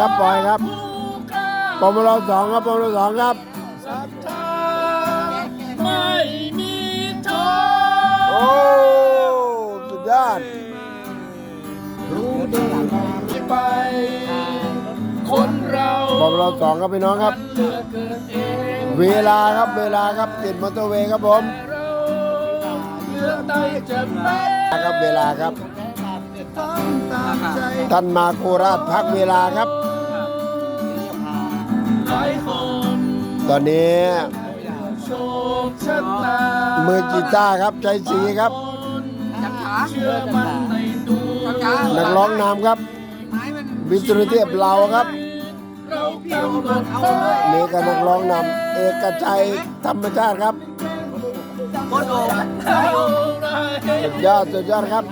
ครับปล่อยครับปมรสองครับปมรสองครับศรัทธาไม่มีท้อโอ้สุดยอดรู้ดีไป คนเราปมรสองครับพี่น้องครับมันเหลือเกินเองเวลาครับเวลาครับติดมอเตอร์เวย์ครับผมเราเลือกได้จะไม่ครับเวลาครับ ท่านมาโคราชพักเวลาครับ ตอนนี้ มือกีตาร์ครับใจสีครับ นักร้องนำครับม้มันวิตรเทพเราครับนี่ก็นักร้องนำเอกชัยธรรมชาติครับโคตรโอ่งเอาได้สุดยอดสุดยอดครับ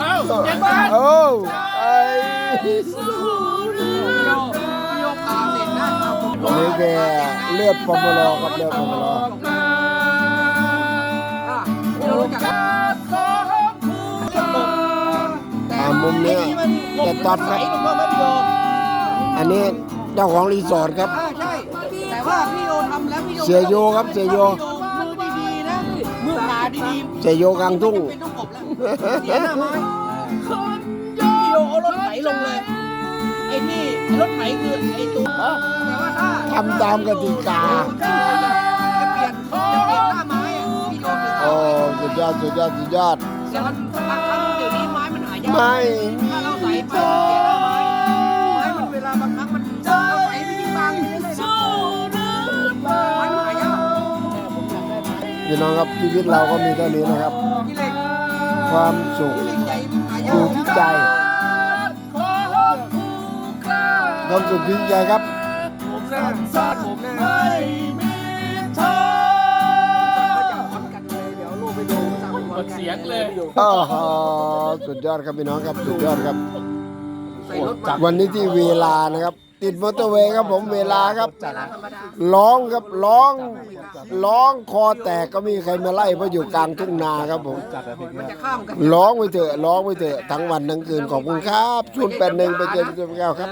เอาอย่างนั้นโอ้ไอ้สู้หรือโยกโยกขาเสร็จนะเอาผมนี่แกเลือดปมรครับเลือดปมรมาอะโยกจากขอผู้จะบอกอ่ามุมนี้จะตัดครับถูกต้องไหมพี่โยอันนี้เจ้าของรีสอร์ทครับอ่าใช่ แต่ว่าพี่โยทำแล้วพี่โยเสียโยครับเสียโยมือดีๆนะมือขาดีเจโยกลางทุ่งๆ เป็นต้องกบแล้วเสียหน้าไม้พี่โยเอารถไถลงเลย ไอ้นี่ไอ้รถไถคือไอ้ตัวแต่ว่าถ้าทำตามกติกา จะเปลี่ยนจะเปลี่ยนหน้าไม้อะพี่โยถึงโอ้สุดยอดสุดยอดสุดยอด แต่มันบางครั้งเดี๋ยวนี้ไม้มันหายากไม่ถ้าเราใส่ไปเปลี่ยนหน้าไม้ไม้มันเวลาบางครั้งมันเราใส่ไปยิ่งบางอยู่เรื่อยๆนะสู้หรือเปล่าไม้มันหายาก พี่น้องครับชีวิตเราก็มีเท่านี้นะครับ กิเลส ความสุขกิเลสใหญ่มันหาอยายู่กที่ใจขอผู้กล้าความสุขที่ใจครับ ผมนะสัตว์ผมนะไม่มีท้อวัดกันเลยเดี๋ยวลูกไปดูตามหมดเสียงเลยโอ้โหสุดยอดครับพี่น้องครับ สุดยอดครับใส่รถมาวันนี้ที่เวลานะครับ ติดมอเตอร์เวย์ครับผมเวลาครับเวลาธรรมดาร้องครับร้องร้องคอแตกก็ไมมีใครมาไล่เพราะอยู่กลางทุ่งนาครับผมมันจะข้ามกันร้องไปเถอะร้องไปเถอะทั้งวันทั้งคืนขอบคุณครับชุนแปดหนึ่งไปเจอกันครับ